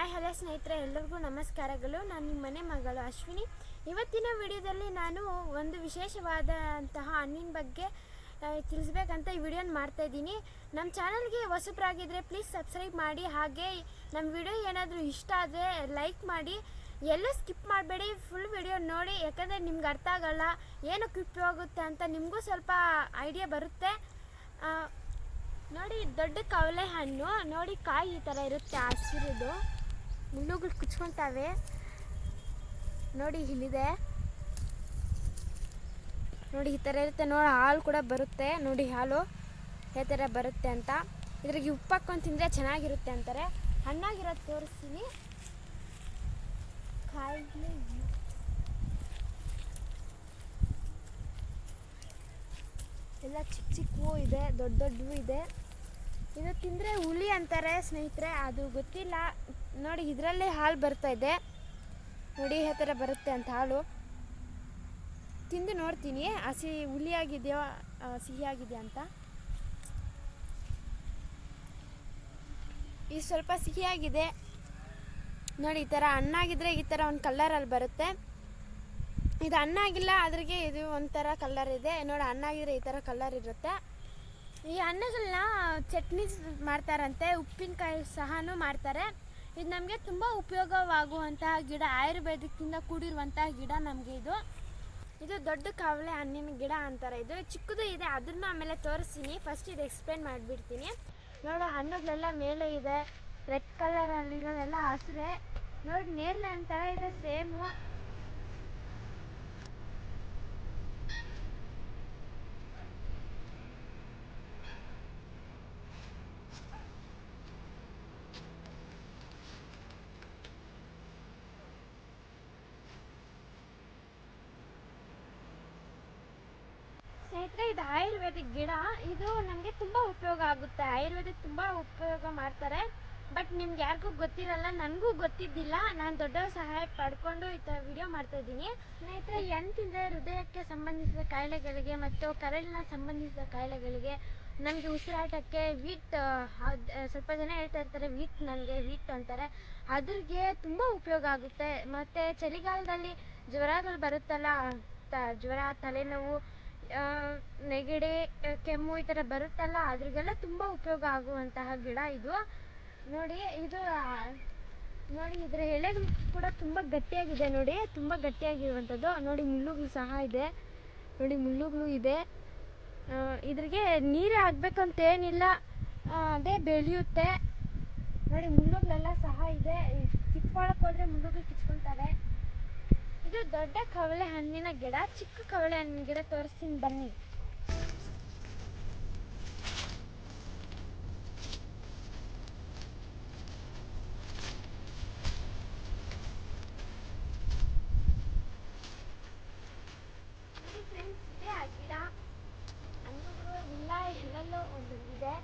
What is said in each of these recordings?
Hi, hello ಸ್ನೇಹಿತರೆ ಎಲ್ಲರಿಗೂ ನಮಸ್ಕಾರಗಳು. ನಾನು ನಿಮ್ಮ ಮನೆ ಮಗಳು ಅಶ್ವಿನಿ. ಇವತ್ತಿನ ವಿಡಿಯೋದಲ್ಲಿ ನಾನು ಒಂದು ವಿಶೇಷವಾದಂತಹ ಹಣ್ಣಿನ ಬಗ್ಗೆ ತಿಳಿಸ್ಬೇಕಂತ ಈ ವಿಡಿಯೋನ ಮಾಡ್ತಾ ಇದ್ದೀನಿ. ನಮ್ಮ ಚಾನಲ್ಗೆ ಹೊಸಬ್ರಾಗಿದ್ದರೆ ಪ್ಲೀಸ್ ಸಬ್ಸ್ಕ್ರೈಬ್ ಮಾಡಿ. ಹಾಗೆ ನಮ್ಮ ವಿಡಿಯೋ ಏನಾದರೂ ಇಷ್ಟ ಆದರೆ ಲೈಕ್ ಮಾಡಿ. ಎಲ್ಲೂ ಸ್ಕಿಪ್ ಮಾಡಬೇಡಿ ಫುಲ್ ವಿಡಿಯೋ ನೋಡಿ. ಯಾಕಂದರೆ ನಿಮ್ಗೆ ಅರ್ಥ ಆಗಲ್ಲ ಏನಕ್ಕೆ ಉಪಯೋಗುತ್ತೆ ಅಂತ ನಿಮಗೂ ಸ್ವಲ್ಪ ಐಡಿಯಾ ಬರುತ್ತೆ. ನೋಡಿ, ದೊಡ್ಡ ಕವಲೆ ಹಣ್ಣು. ನೋಡಿ, ಕಾಯಿ ಈ ಥರ ಇರುತ್ತೆ, ಹಸಿರುದು. ಮುಳ್ಳುಗಳು ಕುಚ್ಕೊಂತಾವೆ. ನೋಡಿ ಇಲ್ಲಿದೆ. ನೋಡಿ ಈ ಥರ ಇರುತ್ತೆ. ನೋಡಿ, ಹಾಲು ಕೂಡ ಬರುತ್ತೆ. ನೋಡಿ ಹಾಲು ಯಾವ ಥರ ಬರುತ್ತೆ ಅಂತ. ಇದ್ರಿಗೆ ಉಪ್ಪು ಹಾಕ್ಕೊಂಡು ತಿಂದರೆ ಚೆನ್ನಾಗಿರುತ್ತೆ ಅಂತಾರೆ. ಹಣ್ಣಾಗಿರೋದು ತೋರಿಸ್ತೀನಿ. ಕಾಯಿ ಎಲ್ಲ ಚಿಕ್ಕ ಚಿಕ್ಕವು ಇದೆ, ದೊಡ್ಡ ದೊಡ್ಡವು ಇದೆ. ಇದು ತಿಂದರೆ ಹುಲಿ ಅಂತಾರೆ ಸ್ನೇಹಿತರೆ, ಅದು ಗೊತ್ತಿಲ್ಲ. ನೋಡಿ, ಇದರಲ್ಲೇ ಹಾಲು ಬರ್ತಾ ಇದೆ. ನೋಡಿ ಯಾವ ಬರುತ್ತೆ ಅಂತ ಹಾಲು. ತಿಂದು ನೋಡ್ತೀನಿ. ಹಸಿ ಹುಲಿಯಾಗಿದೆಯೋ ಸಿಹಿಯಾಗಿದೆಯಾ ಅಂತ. ಇದು ಸ್ವಲ್ಪ ಸಿಹಿಯಾಗಿದೆ. ನೋಡಿ, ಈ ಥರ ಹಣ್ಣಾಗಿದ್ರೆ ಈ ಥರ ಒಂದು ಕಲ್ಲರಲ್ಲಿ ಬರುತ್ತೆ. ಇದು ಹಣ್ಣಾಗಿಲ್ಲ, ಅದ್ರಿಗೆ ಇದು ಒಂಥರ ಕಲ್ಲರ್ ಇದೆ ನೋಡಿ, ಹಣ್ಣಾಗಿದ್ರೆ ಈ ಥರ ಕಲ್ಲರ್ ಇರುತ್ತೆ ಈ ಅನ್ನಗಳನ್ನ ಚಟ್ನಿ ಮಾಡ್ತಾರಂತೆ, ಉಪ್ಪಿನಕಾಯಿ ಸಹ ಮಾಡ್ತಾರೆ. ಇದು ನಮಗೆ ತುಂಬ ಉಪಯೋಗವಾಗುವಂತಹ ಗಿಡ ಆಯುರ್ವೇದಿಕ್ಕಿಂದ ಕೂಡಿರುವಂತಹ ಗಿಡ ನಮಗೆ ಇದು. ಇದು ದೊಡ್ಡ ಕಾವಲೆ ಹಣ್ಣಿನ ಗಿಡ ಅಂತಾರೆ ಇದು. ಚಿಕ್ಕದು ಇದೆ, ಅದನ್ನು ಆಮೇಲೆ ತೋರಿಸ್ತೀನಿ. ಫಸ್ಟ್ ಇದು ಎಕ್ಸ್ಪ್ಲೇನ್ ಮಾಡಿಬಿಡ್ತೀನಿ. ನೋಡು, ಹಣ್ಣುಗಳೆಲ್ಲ ಮೇಲೆ ಇದೆ. ರೆಡ್ ಇರೋದೆಲ್ಲ ಹಸಿರೆ. ನೋಡಿ, ನೇರಳೆ ಅಂತಾರೆ, ಇದೆ ಸೇಮು ಇದು ಆಯುರ್ವೇದಿಕ್ ಗಿಡ, ಇದು ನಮಗೆ ತುಂಬ ಉಪಯೋಗ ಆಗುತ್ತೆ. ಆಯುರ್ವೇದಿಕ್ ತುಂಬ ಉಪಯೋಗ ಮಾಡ್ತಾರೆ. ಬಟ್ ನಿಮ್ಗೆ ಯಾರಿಗೂ ಗೊತ್ತಿರಲ್ಲ, ನನಗೂ ಗೊತ್ತಿದ್ದಿಲ್ಲ. ನಾನು ದೊಡ್ಡವ್ರ ಸಹಾಯ ಪಡ್ಕೊಂಡು ಈ ಥರ ವಿಡಿಯೋ ಮಾಡ್ತಾ ಇದ್ದೀನಿ. ಸ್ನೇಹಿತರೆ, ಈ ಹಣ್ಣು ತಿಂದರೆ ಹೃದಯಕ್ಕೆ ಸಂಬಂಧಿಸಿದ ಕಾಯಿಲೆಗಳಿಗೆ ಮತ್ತು ಕರಳಿನ ಸಂಬಂಧಿಸಿದ ಕಾಯಿಲೆಗಳಿಗೆ ನಮಗೆ ಉಸಿರಾಟಕ್ಕೆ ವೀಟ್ ಸ್ವಲ್ಪ ಜನ ಹೇಳ್ತಾ ಇರ್ತಾರೆ ವೀಟ್ ನನಗೆ ವೀಟ್ ಅಂತಾರೆ. ಅದ್ರಿಗೆ ತುಂಬ ಉಪಯೋಗ ಆಗುತ್ತೆ. ಮತ್ತು ಚಳಿಗಾಲದಲ್ಲಿ ಜ್ವರಗಳು ಬರುತ್ತಲ್ಲ ತ- ಜ್ವರ, ತಲೆನೋವು ನೆಗಡಿ ಕೆಮ್ಮು ಈ ಥರ ಬರುತ್ತಲ್ಲ, ಅದ್ರಿಗೆಲ್ಲ ತುಂಬ ಉಪಯೋಗ ಆಗುವಂತಹ ಗಿಡ ಇದು. ನೋಡಿ ಇದು ನೋಡಿ, ಇದರ ಎಲೆಗಳು ಕೂಡ ತುಂಬ ಗಟ್ಟಿಯಾಗಿದೆ ನೋಡಿ, ತುಂಬ ಗಟ್ಟಿಯಾಗಿರುವಂಥದ್ದು. ನೋಡಿ ಮುಳ್ಳುಗಳು ಸಹ ಇದೆ. ನೋಡಿ ಮುಳ್ಳುಗಳು ಇದೆ. ಇದ್ರಿಗೆ ನೀರು ಏನಿಲ್ಲ ಅದೇ ಬೆಳೆಯುತ್ತೆ. ನೋಡಿ ಮುಳ್ಳುಗಳೆಲ್ಲ ಸಹ ಇದೆ. ಕಿತ್ಕೊಳಕ್ ಹೋದ್ರೆ ಮುಳ್ಳುಗಳು ಕಿತ್ಕೊಳ್ತಾರೆ ಇದು ದೊಡ್ಡ ಕವಳೆ ಹಣ್ಣಿನ ಗಿಡ ಚಿಕ್ಕ ಕವಳೆ ಹಣ್ಣಿನ ಗಿಡ ತೋರಿಸ್ತೀನಿ ಬನ್ನಿ ನೋಡಿ friends, ಇದೆ ಆ ಗಿಡ ಹಣ್ಣುಗಳು ಎಲ್ಲ ಎಲ್ಲೆಲ್ಲೋ ಒಂದೊಂದಿದೆ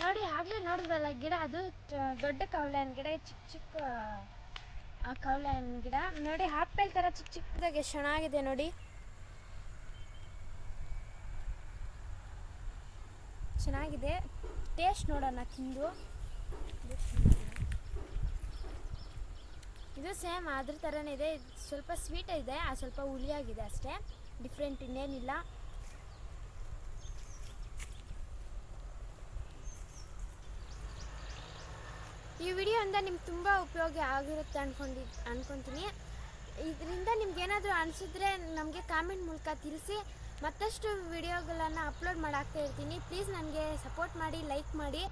ನೋಡಿ, ಆಗ್ಲೇ ನೋಡಿದ್ವಲ್ಲ ಗಿಡ, ಅದು ದೊಡ್ಡ ಕವಳೆ ಗಿಡ ಚಿಕ್ಕ ಚಿಕ್ಕ ಕವಳೆ ಹಣ್ಣು ಗಿಡ. ನೋಡಿ ಆಪಲ್ ಥರ ಚಿಕ್ಕ ಚಿಕ್ಕದಾಗಿ ಚೆನ್ನಾಗಿದೆ ನೋಡಿ. ಚೆನ್ನಾಗಿದೆ ಟೇಸ್ಟ್ ನೋಡೋಣ ತಿಂದು. ಇದು ಸೇಮ್ ಅದ್ರ ಥರನೇ ಇದೆ. ಸ್ವಲ್ಪ ಸ್ವೀಟ್ ಇದೆ, ಆ ಸ್ವಲ್ಪ ಹುಳಿಯಾಗಿದೆ ಅಷ್ಟೇ. ಡಿಫ್ರೆಂಟ್ ಇನ್ನೇನಿಲ್ಲ. ಈ ವಿಡಿಯೋಯಿಂದ ನಿಮ್ಗೆ ತುಂಬ ಉಪಯೋಗ ಆಗಿರುತ್ತೆ ಅಂದ್ಕೊಂಡಿದ್ ಅಂದ್ಕೊತೀನಿ ಇದರಿಂದ ನಿಮ್ಗೆ ಏನಾದರೂ ಅನಿಸಿದ್ರೆ ನಮಗೆ ಕಾಮೆಂಟ್ ಮೂಲಕ ತಿಳಿಸಿ. ಮತ್ತಷ್ಟು ವಿಡಿಯೋಗಳನ್ನು ಅಪ್ಲೋಡ್ ಮಾಡಾಕ್ತಾ ಇರ್ತೀನಿ. ಪ್ಲೀಸ್ ನನಗೆ ಸಪೋರ್ಟ್ ಮಾಡಿ ಲೈಕ್ ಮಾಡಿ.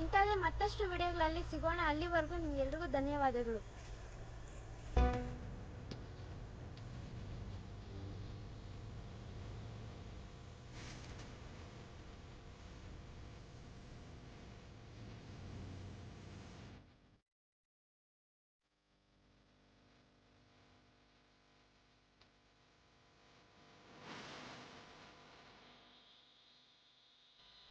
ಇಂಥದ್ದೇ ಮತ್ತಷ್ಟು ವಿಡಿಯೋಗಳಲ್ಲಿ ಸಿಗೋಣ. ಅಲ್ಲಿವರೆಗೂ ನಿಮ್ಗೆಲ್ರಿಗೂ ಧನ್ಯವಾದಗಳು.